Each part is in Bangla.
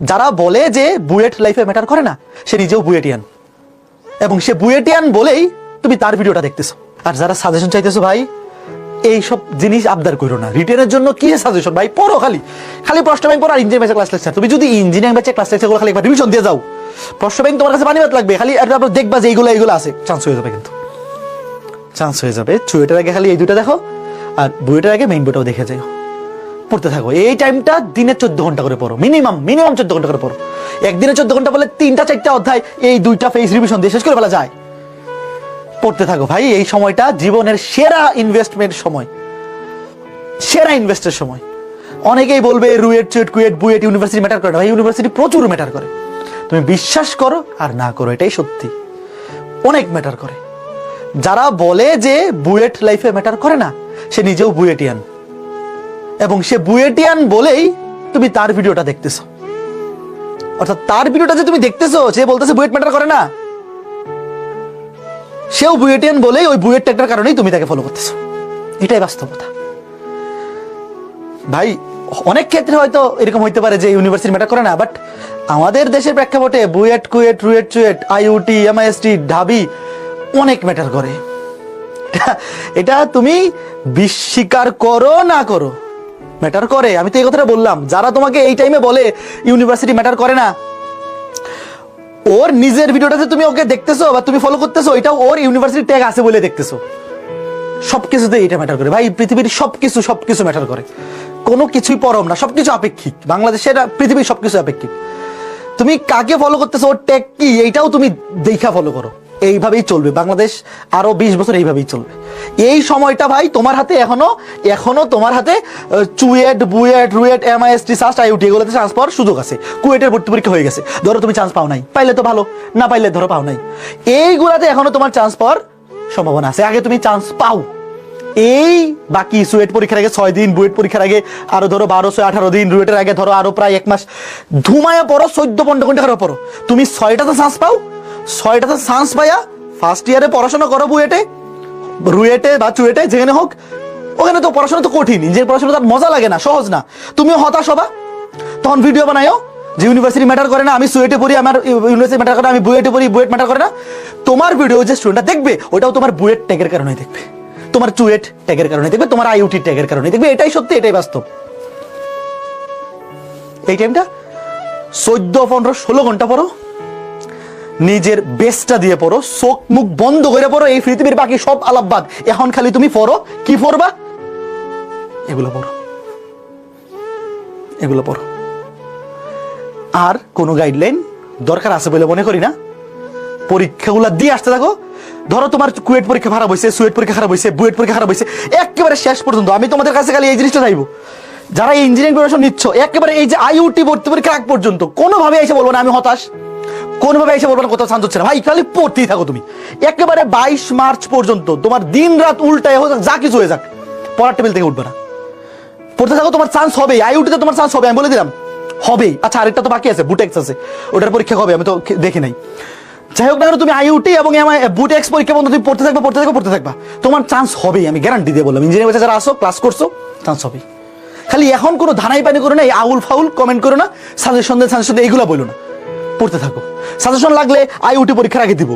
যারা বলে যে বুয়েট লাইফে ম্যাটার করে না, সে নিজেও বুয়েটিয়ান। এবং সে বুয়েটিয়ান বলেই তুমি তার ভিডিওটা দেখতেছো। আর যারা সাজেশন চাইতেছো, ভাই, এইসব জিনিস আবদার করো না। রিটেনের জন্য কি সাজেশন ভাই, পড়ো খালি। খালি প্রশ্ন ব্যাংক পড়ো ইঞ্জিনিয়ারিং ব্যাচে ক্লাস লেকচার তুমি যদি ইঞ্জিনিয়ারিং ব্যাচে ক্লাস লেকচার খালি একবার রিভিশন দিয়ে যাও। প্রশ্ন ব্যাংক তোমার কাছে পানিবাদ লাগবে। খালি আর তারপর দেখবা যে এইগুলো এইগুলো আছে। চান্স হয়ে যাবে কিন্তু। চান্স হয়ে যাবে। চুয়েটার আগে খালি এই দুটো দেখো। আর বুয়েটার আগে মেইন বইটাও দেখে যাও পড়তে থাকো। এই টাইমটা দিনে চোদ্দ ঘণ্টা করে পড়ো। মিনিমাম মিনিমাম চোদ্দ ঘণ্টা করে পড়ো। একদিনে চোদ্দ ঘণ্টা বলে তিনটা, চারটা অধ্যায় এই দুইটা ফেস রিভিশন দিয়ে শেষ করে ফেলা যায়। পড়তে থাকো ভাই, এই সময়টা জীবনের সেরা ইনভেস্টমেন্ট সময়। সেরা ইনভেস্টের সময়। অনেকেই বলবে, RUET, CUET, KUET, BUET university matter করে ভাই ইউনিভার্সিটি প্রচুর ম্যাটার করে। তুমি বিশ্বাস করো আর না করো, এটাই সত্যি। অনেক ম্যাটার করে। যারা বলে যে বুয়েট লাইফে ম্যাটার করে না, সে নিজেও বুয়েটিয়ান। এবং সে বুয়েটিয়ান বলেই তুমি তার ভিডিওটা দেখতেছো। অর্থাৎ তার ভিডিওটা যে তুমি দেখতেছো, সে বলতেছে বুয়েট ম্যাটার করে না। সেও বুয়েটিয়ান বলেই ওই বুয়েট ট্যাগটার কারণেই তুমি তাকে ফলো করতেছো। এটাই বাস্তবতা। ভাই, অনেক ক্ষেত্রে হয়তো এরকম হইতে পারে যে ইউনিভার্সিটি ম্যাটার করে না বাট আমাদের দেশের প্রেক্ষাপটে BUET, KUET, RUET, CUET IUT MIST, ঢাবি অনেক ম্যাটার করে। এটা- তুমি স্বীকার করো না করো। ম্যাটার করে? আমি তো এই কথাটা বললাম। যারা তোমাকে এই টাইমে বলে ইউনিভার্সিটি ম্যাটার করে না। ওর নিজের ভিডিওটাতে তুমি ওকে দেখতেছো বা তুমি ফলো করতেছো এটা ওর ইউনিভার্সিটি ট্যাগ আছে বলে দেখতেছো। সব সবকিছুতে এটা ম্যাটার করে। ভাই, পৃথিবীর সব সবকিছু সবকিছু ম্যাটার করে। কোনো কিছুই পরম না, সবকিছু আপেক্ষিক। বাংলাদেশের পৃথিবীর সবকিছু আপেক্ষিক। তুমি কাকে ফলো করতেছো, ওর ট্যাগ কি, এইটাও তুমি দেখা ফলো করো। এইভাবেই চলবে। বাংলাদেশ আরও বিশ বছর এইভাবেই চলবে। এই সময়টা ভাই তোমার হাতে এখনও এখনও তোমার হাতে CUET, BUET, RUET M I S MIST, SUST, IUT, এগুলোতে চান্স পাওয়ার সুযোগ আছে। কুয়েটের ভর্তি পরীক্ষা হয়ে গেছে। ধরো তুমি চান্স পাও নাই। পাইলে তো ভালো, না পাইলে ধরো পাও নাই। এইগুলাতে এখনও তোমার চান্স পাওয়ার সম্ভাবনা আছে। আগে তুমি চান্স পাও। এই বাকি সুয়েট পরীক্ষার আগে ছয় দিন, বুয়েট পরীক্ষার আগে আরও ধরো বারোশো আঠারো দিন, রুয়েটের আগে ধরো আরও প্রায় এক মাস। ধুমায়া পড়ো, চোদ্দ, পনেরো ঘণ্টা পড়ো। তুমি ছয়টাতে চান্স পাও ছয়টাতে চান্স পাইয়া ফার্স্ট ইয়ারে পড়াশোনা করো বুয়েটে রুয়েটে বা চুয়েটে যেখানে হোক। ওখানে তো পড়াশোনা তো কঠিন যে পড়াশোনা তার মজা লাগে না সহজ না। তুমিও হতাশ হবা। তখন ভিডিও বানায়ও যে ইউনিভার্সিটি ম্যাটার করে না আমি সুয়েটে পড়ি আমার ইউনিভার্সিটি ম্যাটার করে না, আমি বুয়েটে পড়ি বুয়েট ম্যাটার করে না। তোমার ভিডিও যে স্টুডেন্টটা দেখবে ওটাও তোমার বুয়েট ট্যাগের কারণে দেখবে। তোমার চুয়েট ট্যাগের কারণে দেখবে তোমার আইউটি ট্যাগের কারণে দেখবে এটাই সত্যি এটাই বাস্তব। এই টাইমটা চোদ্দ পনেরো ষোলো ঘণ্টা পড়ো। নিজের বেস্টটা দিয়ে পড়ো, চোখ মুখ বন্ধ করে পড়ো, এই পৃথিবীর বাকি সব আলাপবাদ। এখন খালি তুমি পড়ো, কি পড়বা? এগুলো পড়ো। এগুলো পড়ো। আর কোনো গাইডলাইন দরকার আছে বলে মনে করি না। পরীক্ষাগুলো দিয়ে আসতে থাকো। ধরো তোমার কুয়েট পরীক্ষা খারাপ হয়েছে, সুয়েট পরীক্ষা খারাপ হয়েছে, বুয়েট পরীক্ষা খারাপ হয়েছে, একেবারে শেষ পর্যন্ত আমি তোমাদের কাছে খালি এই জিনিসটা চাইব। যারা ইঞ্জিনিয়ারিং প্রিপারেশন নিচ্ছ, একেবারে এই যে আইউটি ভর্তি পরীক্ষা আগ পর্যন্ত, কোনোভাবে এসে বলব না আমি হতাশ। কোনোভাবে এসে বলব না, কোথাও শান্ত হচ্ছে না। ভাই, খালি পড়তেই থাকো তুমি। একেবারে বাইশ মার্চ পর্যন্ত তোমার দিন রাত উল্টায় হোক, যা কিছু হয়ে যাক, পড়ার টেবিল থেকে উঠবে না। পড়তে থাকো, তোমার চান্স হবে আইউটিতে তোমার চান্স হবে আমি বলে দিলাম। হবেই। আচ্ছা আরেকটা তো বাকি আছে বুটেক্স আছে। ওটার পরীক্ষা হবে আমি তো দেখি নাই। যাই হোক না তুমি আইউটি এবং আমার বুটেক্স পরীক্ষা বন্ধ, তুমি পড়তে থাকবে পড়তে থাকবে, পড়তে থাকবা। তোমার চান্স হবেই, আমি গ্যারান্টি দিয়ে বললাম। ইঞ্জিনিয়ারিং বাচ্চা যারা আসো ক্লাস করছ চান্স হবেই। খালি এখন কোনো ধানাই পানি করো না, এই আউল ফাউল কমেন্ট করো না সাজেশন দেন সাজেশন দেন এইগুলো বলো না। পড়তে থাকো। সাজেশন লাগলে আইউটি পরীক্ষার আগে দিব।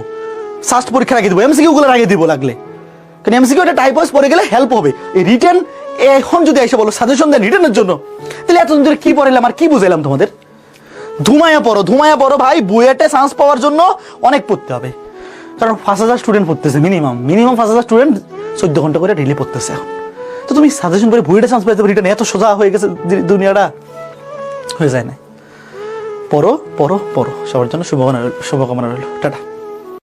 সাস্ট পরীক্ষার আগে দিব। এমসিকিউ গুলোর আগে দিব লাগলে। কারণ এমসিকিউ একটা টাইপ ওয়াইজ পড়ে গেলে হেল্প হবে। এই রিটেন এখন যদি এসে বলো সাজেশন দেন রিটেনের জন্য, তাহলে এতদিন ধরে কি পড়াইলাম আর কি বুঝাইলাম তোমাদের? ধুমায়া পড়ো ধুমায়া পড়ো ভাই, বুয়েটে চান্স পাওয়ার জন্য অনেক পড়তে হবে। কারণ পাঁচ হাজার স্টুডেন্ট পড়তেছে মিনিমাম মিনিমাম পাঁচ হাজার স্টুডেন্ট চোদ্দ ঘণ্টা করে ডেলি পড়তেছে এখন। তো তুমি সাজেশন করে বুয়েটে চান্স পাইতে রিটার্ন এত সোজা হয়ে গেছে দুনিয়াটা। হয়ে যায় না পড়ো পরো পরো। সবার জন্য শুভকামনা শুভকামনা রইল। টাটা।